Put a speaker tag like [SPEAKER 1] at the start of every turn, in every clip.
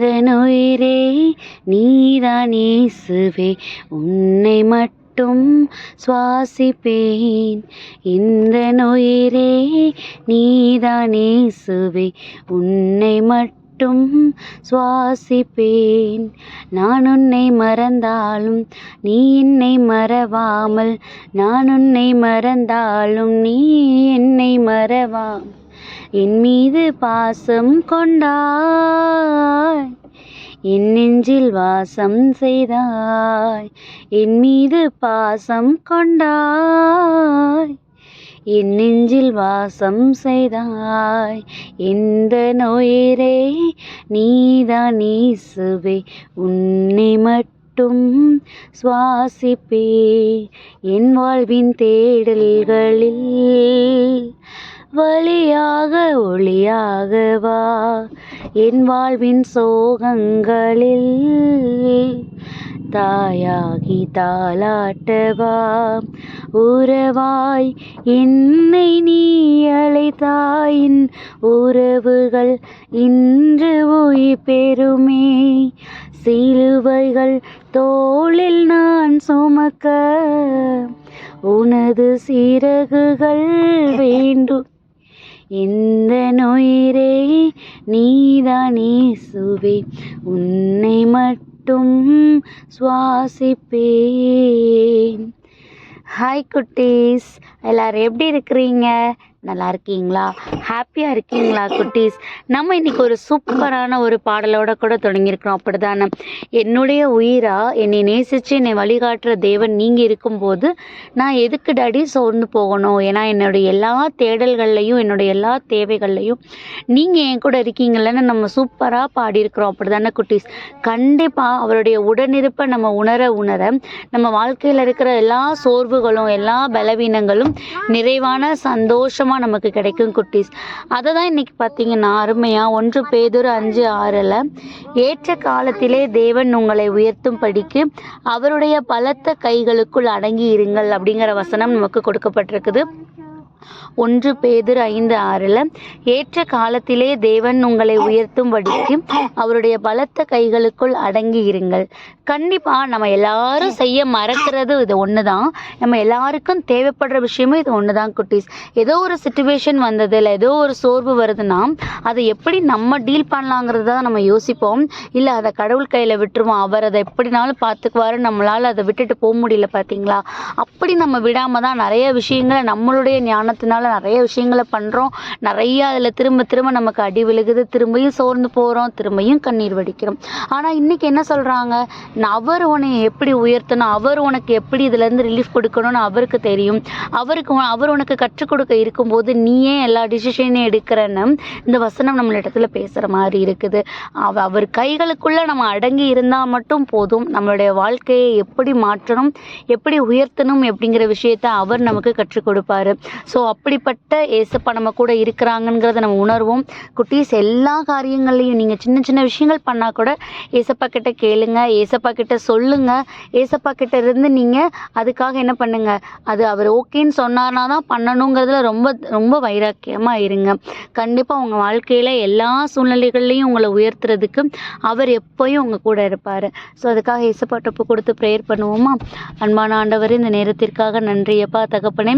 [SPEAKER 1] உயிரே நீதான் இயேசுவே. உன்னை மட்டும் சுவாசிப்பேன். இந்த நுயிரே நீதான் இயேசுவே. உன்னை மட்டும் சுவாசிப்பேன். நான் உன்னை மறந்தாலும் நீ என்னை மறவாமல் நான் உன்னை மறந்தாலும் நீ என்னை மறவாமல் என் மீது பாசம் கொண்டாய். என் நெஞ்சில் வாசம் செய்தாய். என் மீது பாசம் கொண்டாய். என் நெஞ்சில் வாசம் செய்தாய். எந்த நோயரே நீதான் நீசுவே உன்னை மட்டும் சுவாசிப்பே. என் வாழ்வின் தேடல்களில் வழியாக ஒளியாக வா. என் வாழ்வின் சோகங்களில் தாயாகி தாளாட்டவா உறவாய் என்னை நீ அழைத்தாயின் உறவுகள் இன்று உயிர் பெறுமே. சிலுவைகள் தோளில் நான் சுமக்க உனது சிறகுகள் வேண்டும் இந்த நொயிரே நீதான் இயேசுவே. உன்னை மட்டும் சுவாசிப்பேன். ஹாய் குட்டீஸ் எல்லாரும் எப்படி இருக்கிறீங்க? நல்லா இருக்கீங்களா ஹாப்பியாக இருக்கீங்களா குட்டீஸ்? நம்ம இன்னைக்கு ஒரு சூப்பரான ஒரு பாடலோட கூட தொடங்கியிருக்கிறோம். அப்படி தானே என்னுடைய உயிராக என்னை நேசித்து என்னை வழிகாட்டுற தேவன் நீங்கள் இருக்கும்போது நான் எதுக்கு டாடி சோர்ந்து போகணும்? ஏன்னா என்னுடைய எல்லா தேடல்கள்லையும் என்னுடைய எல்லா தேவைகள்லையும் நீங்கள் என் கூட இருக்கீங்களன்னு நம்ம சூப்பராக பாடியிருக்கிறோம். அப்படிதானே குட்டீஸ்? கண்டிப்பாக அவருடைய உடனிருப்பை நம்ம உணர உணர நம்ம வாழ்க்கையில் இருக்கிற எல்லா சோர்வுகளும் எல்லா பலவீனங்களும் நிறைவான சந்தோஷமாக நமக்கு கிடைக்கும் குட்டீஸ். அதை தான் இன்னைக்கு பார்த்தீங்கன்னா அருமையாக ஒன்று பேதொரு அஞ்சு ஆறில் ஏற்ற காலத்திலே தேவன் உங்களை உயர்த்தும் படிக்கு அவருடைய பலத்த கைகளுக்குள் அடங்கி இருங்கள் அப்படிங்கிற வசனம் நமக்கு கொடுக்கப்பட்டிருக்குது. ஒன்று பேதர் ஐந்து ஆறில் ஏற்ற காலத்திலே தேவன் உங்களை உயர்த்தும்படிக்கு அவருடைய பலத்த கைகளுக்குள் அடங்கி இருங்கள். கண்டிப்பாக நம்ம எல்லாரும் செய்ய மறக்கிறது இது ஒன்று தான் நம்ம எல்லாருக்கும் தேவைப்படுற விஷயமும் இது ஒன்று தான் குட்டீஸ். ஏதோ ஒரு சுச்சுவேஷன் வந்தது இல்லை ஏதோ ஒரு சோர்வு வருதுன்னா அதை எப்படி நம்ம டீல் பண்ணலாங்கிறது தான் நம்ம யோசிப்போம். இல்லை அதை கடவுள் கையில் விட்டுருவோம். அவர் அதை எப்படினாலும் பார்த்துக்குவாரு நம்மளால் அதை விட்டுட்டு போக முடியல பார்த்தீங்களா அப்படி நம்ம விடாமல் தான் நிறைய விஷயங்களை நம்மளுடைய காரணத்தினால நிறைய விஷயங்களை பண்ணுறோம் நிறைய அதில் திரும்ப திரும்ப நமக்கு அடி விழுகுது. திரும்பியும் சோர்ந்து போகிறோம் திரும்பியும் கண்ணீர் வடிக்கிறோம். ஆனால் இன்னைக்கு என்ன சொல்கிறாங்க அவர் உன்னை எப்படி உயர்த்தணும்? அவர் உனக்கு எப்படி இதுலேருந்து ரிலீஃப் கொடுக்கணும்னு அவருக்கு தெரியும். அவருக்கு அவர் உனக்கு கற்றுக் கொடுக்க இருக்கும்போது நீ ஏன் எல்லா டிசிஷனையும் எடுக்கிறன்னு இந்த வசனம் நம்மள இடத்துல பேசுகிற மாதிரி இருக்குது. அவ அவர் கைகளுக்குள்ளே நம்ம அடங்கி இருந்தால் மட்டும் போதும். நம்மளுடைய வாழ்க்கையை எப்படி மாற்றணும்? எப்படி உயர்த்தணும்? அப்படிங்கிற விஷயத்த அவர் நமக்கு கற்றுக் கொடுப்பாரு. ஸோ ஸோ அப்படிப்பட்ட ஏசப்பா நம்ம கூட இருக்கிறாங்கங்கிறத நம்ம உணர்வோம். குட்டீஸ் எல்லா காரியங்கள்லையும் நீங்கள் சின்ன சின்ன விஷயங்கள் பண்ணால் கூட ஏசப்பா கிட்ட கேளுங்க ஏசப்பா கிட்ட சொல்லுங்க. ஏசப்பா கிட்ட இருந்து நீங்கள் அதுக்காக என்ன பண்ணுங்க? அது அவர் ஓகேன்னு சொன்னார்னா தான் பண்ணணுங்கிறதுல ரொம்ப ரொம்ப வைராக்கியமாக இருங்க. கண்டிப்பாக உங்கள் வாழ்க்கையில் எல்லா சூழ்நிலைகள்லையும் உங்களை உயர்த்துறதுக்கு அவர் எப்போயும் உங்கள் கூட இருப்பார். ஸோ அதுக்காக ஏசப்பா டப்பு கொடுத்து ப்ரேயர் பண்ணுவோமா? அன்பான ஆண்டவர் இந்த நேரத்திற்காக நன்றியப்பா தகப்பனே.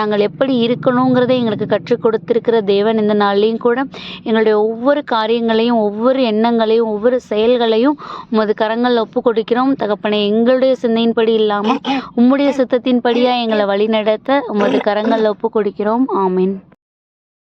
[SPEAKER 1] நாங்கள் எப்படி இருக்கணுங்கிறதை எங்களுக்கு கற்றுக் கொடுத்துருக்கிற தேவன் இந்த நாள்லேயும் கூட. எங்களுடைய ஒவ்வொரு காரியங்களையும் ஒவ்வொரு எண்ணங்களையும் ஒவ்வொரு செயல்களையும் உமது கரங்களில் ஒப்பு கொடுக்கிறோம். தகப்பனை எங்களுடைய சிந்தையின்படி இல்லாமல் உம்முடைய சித்தத்தின்படியாக எங்களை வழிநடத்த உமது கரங்களில் ஒப்பு கொடுக்கிறோம். ஆமீன்.